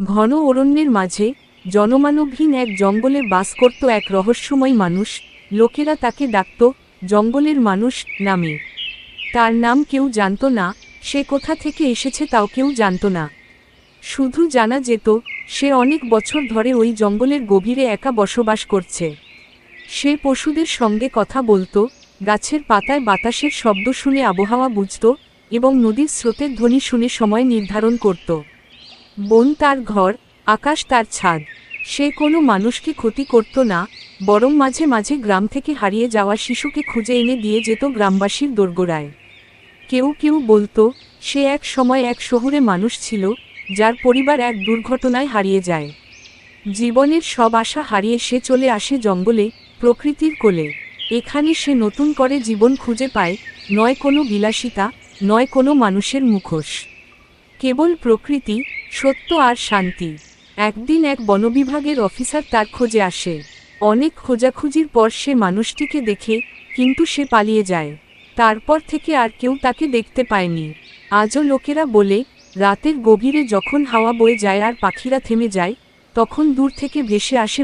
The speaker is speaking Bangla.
ঘন অরণ্যের মাঝে জনমানবহীন এক জঙ্গলে বাস করত এক রহস্যময় মানুষ। লোকেরা তাকে ডাকত, জঙ্গলের মানুষ নামে। তার নাম কেউ জানত না, সে কোথা থেকে এসেছে তাও কেউ জানত না। শুধু জানা যেত, সে অনেক বছর ধরে ওই জঙ্গলের গভীরে একা বসবাস করছে। সে পশুদের সঙ্গে কথা বলতো, গাছের পাতায় বাতাসের শব্দ শুনে আবহাওয়া বুঝত এবং নদীর স্রোতের ধ্বনি শুনে সময় নির্ধারণ করত। বন তার ঘর, আকাশ তার ছাদ। সে কোনো মানুষকে ক্ষতি করত না, বরং মাঝে মাঝে গ্রাম থেকে হারিয়ে যাওয়া শিশুকে খুঁজে এনে দিয়ে যেত গ্রামবাসীর দোরগোড়ায়। কেউ কেউ বলতো, সে এক সময় এক শহরে মানুষ ছিল, যার পরিবার এক দুর্ঘটনায় হারিয়ে যায়। জীবনের সব আশা হারিয়ে সে চলে আসে জঙ্গলে, প্রকৃতির কোলে। এখানে সে নতুন করে জীবন খুঁজে পায়, নয় কোনো বিলাসিতা, নয় কোনো মানুষের মুখোশ। কেবল প্রকৃতি সত্য আর শান্তি। একদিন এক বনবিভাগের অফিসার তার খোঁজে আসে। অনেক খোঁজাখুঁজির পর সে মানুষটিকে দেখে কিন্তু সে পালিয়ে যায়। তারপর থেকে আর কেউ তাকে দেখতে পায়নি। আজও লোকেরা বলে, রাতের গভীরে যখন হাওয়া বয়ে যায় আর পাখিরা থেমে যায়, তখন দূর থেকে ভেসে আসে